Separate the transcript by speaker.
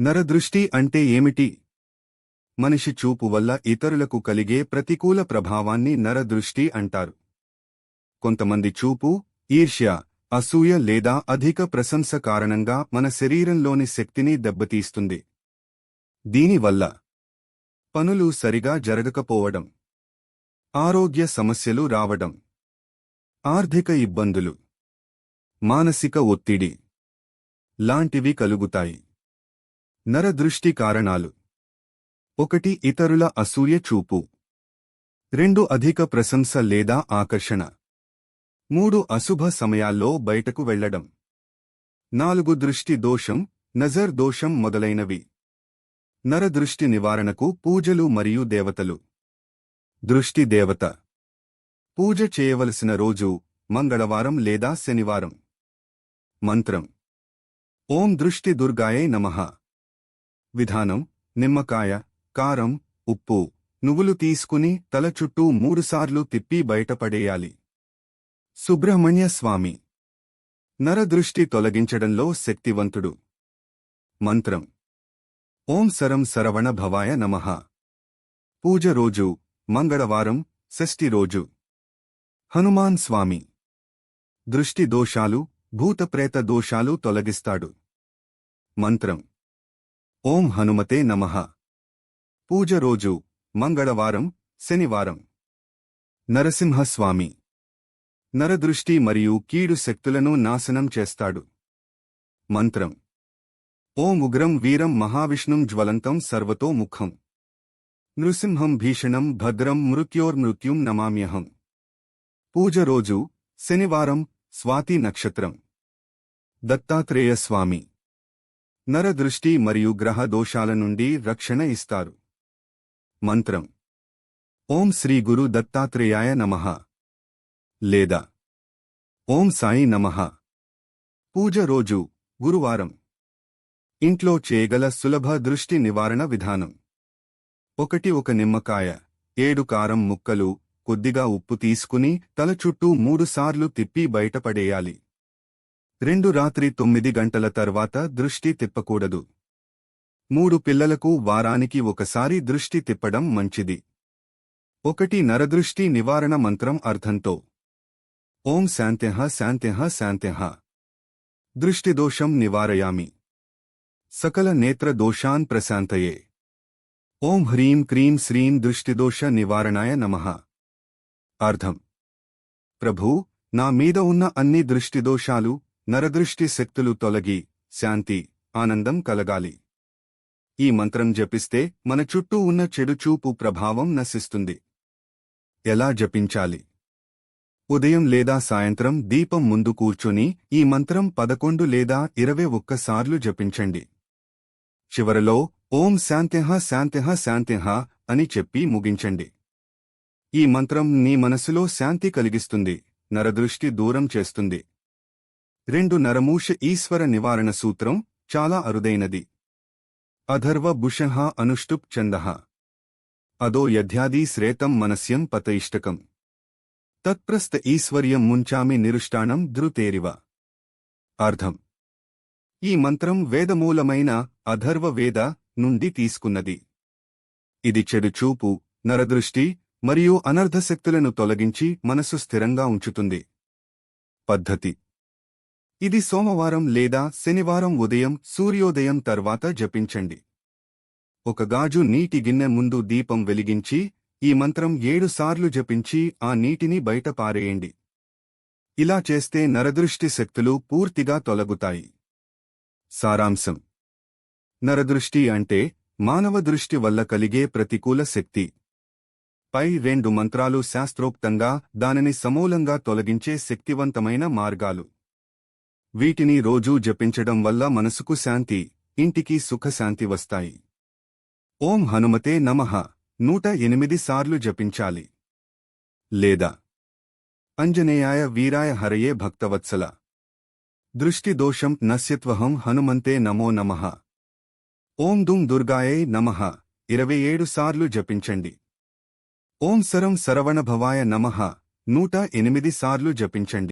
Speaker 1: నరదృష్టి అంటే ఏమిటి? మనిషి చూపు వల్ల ఇతరులకు కలిగే ప్రతికూల ప్రభావాన్ని నరదృష్టి అంటారు. కొంతమంది చూపు ఈర్ష్య అసూయ లేదా అధిక ప్రశంస కారణంగా మన శరీరంలోని శక్తిని దెబ్బతీస్తుంది. దీనివల్ల పనులు సరిగా జరగకపోవడం ఆరోగ్య సమస్యలు రావడం ఆర్థిక ఇబ్బందులు మానసిక ఒత్తిడి లాంటివి కలుగుతాయి. నరదృష్టి కారణాలు. ఒకటి ఇతరుల అసూయ చూపు. రెండు అధిక ప్రశంస లేదా ఆకర్షణ. మూడు అశుభ సమయాల్లో బయటకు వెళ్ళడం నాలుగు దృష్టి దోషం నజర్ దోషం మొదలైనవి. నరదృష్టి నివారణకు పూజలు మరియు దేవతలు. దృష్టి దేవత. పూజ చేయవలసిన రోజు మంగళవారం లేదా శనివారం. మంత్రం. ఓం దృష్టి దుర్గాయే నమః. విధానం నిమ్మకాయ కారం ఉప్పు నువ్వులు తీసుకుని తల చుట్టూ మూడుసార్లు తిప్పి బయటపడేయాలి. సుబ్రహ్మణ్య స్వామి. నరదృష్టి తొలగించడంలో శక్తివంతుడు. మంత్రం. ఓం సరం సరవణ భవాయ నమః. పూజ రోజు మంగళవారం షష్ఠి రోజు. హనుమాన్ స్వామి. దృష్టి దోషాలు భూతప్రేత దోషాలు తొలగిస్తాడు. మంత్రం. ఓం హనుమతే నమః. పూజ రోజు మంగళవారం శనివారం. నరసింహస్వామి. నరదృష్టి మరియు కీడు శక్తులను నాశనం చేస్తాడు. మంత్రం. ఓం ఉగ్రం వీరం మహావిష్ణుం జ్వలంతం సర్వతో ముఖం. నృసింహం భీషణం భద్రం మృత్యోర్మృత్యుం నమామ్యహం. పూజ రోజు శనివారం స్వాతి నక్షత్రం. దత్తాత్రేయ స్వామి. నరదృష్టి మరియు గ్రహ దోషాల నుండి రక్షణ ఇస్తారు. మంత్రం. ఓం శ్రీ గురు దత్తాత్రేయాయ నమః. లేదా. ఓం సాయి నమః. పూజ రోజు గురువారం. ఇంట్లో చేయగల సులభ దృష్టి నివారణ విధానం. ఒకటి ఒక నిమ్మకాయ ఏడు కారం ముక్కలు కొద్దిగా ఉప్పు తీసుకుని తల చుట్టూ మూడుసార్లు తిప్పి బయటపడేయాలి. రెండు రాత్రి తొమ్మిది గంటల తర్వాత దృష్టి తిప్పకూడదు. మూడు పిల్లలకు వారానికి ఒకసారి దృష్టి తిప్పడం మంచిది. ఒకటి నరదృష్టి నివారణ మంత్రం అర్థంతో. ఓం శాంత్యః శాంత్యః శాంత్యః దృష్టిదోషం నివారయామి. సకల నేత్ర దోషాన్ ప్రశాంతయే. ఓం హ్రీం క్రీం శ్రీం దృష్టిదోష నివారణాయ నమః. అర్థం. ప్రభూ నా మీద ఉన్న అన్ని దృష్టిదోషాలు నరదృష్టి శక్తులు తొలగి శాంతి ఆనందం కలగాలి. ఈ మంత్రం జపిస్తే మన చుట్టూ ఉన్న చెడు చూపు ప్రభావం నశిస్తుంది. ఎలా జపించాలి? ఉదయం లేదా సాయంత్రం దీపం ముందు కూర్చుని ఈ మంత్రం పదకొండు లేదా ఇరవై ఒక్కసార్లు జపించండి. చివరలో ఓం శాంతిహ శాంతిహ శాంతిహ అని చెప్పి ముగించండి. ఈ మంత్రం నీ మనసులో శాంతి కలిగిస్తుంది నరదృష్టి దూరం చేస్తుంది. రెండు నరమూష ఈశ్వర నివారణ సూత్రం చాలా అరుదైనది. అధర్వ భుషహ అనుష్టుప్ ఛందః. అదో యధ్యాది శ్రేతం మనస్యం పతయిష్టకం. తత్ప్రస్త ఈశ్వర్యం ముంచామి నిరుష్టానం ధృతేరివ. అర్థం. ఈ మంత్రం వేదమూలమైన అధర్వ వేద నుండి తీసుకున్నది. ఇది చెడు చూపు నరదృష్టి మరియు అనర్ధశక్తులను తొలగించి మనసు స్థిరంగా ఉంచుతుంది. పద్ధతి. ఇది సోమవారం లేదా శనివారం ఉదయం సూర్యోదయం తర్వాత జపించండి. ఒక గాజు నీటి గిన్నె ముందు దీపం వెలిగించి ఈ మంత్రం ఏడుసార్లు జపించి ఆ నీటిని బయట పారేయండి. ఇలా చేస్తే నరదృష్టి శక్తులు పూర్తిగా తొలగుతాయి. సారాంశం. నరదృష్టి అంటే మానవ దృష్టి వల్ల కలిగే ప్రతికూల శక్తి. పై రెండు మంత్రాలు శాస్త్రోక్తంగా దానిని సమూలంగా తొలగించే శక్తివంతమైన మార్గాలు. వీటిని రోజూ జపించడం వల్ల మనసుకు శాంతి ఇంటికి సుఖశాంతి వస్తాయి. ఓం హనుమతే నమః నూట ఎనిమిది సార్లు జపించాలి. లేదా అంజనేయాయ వీరాయ హరయే భక్తవత్సల. దృష్టి దోషం హనుమంతే నమో నమః. ఓం దుం దుర్గాయే నమః ఇరవై ఏడు సార్లు జపించండి. ఓం సరం సరవణభవాయ నమః నూట ఎనిమిది సార్లు జపించండి.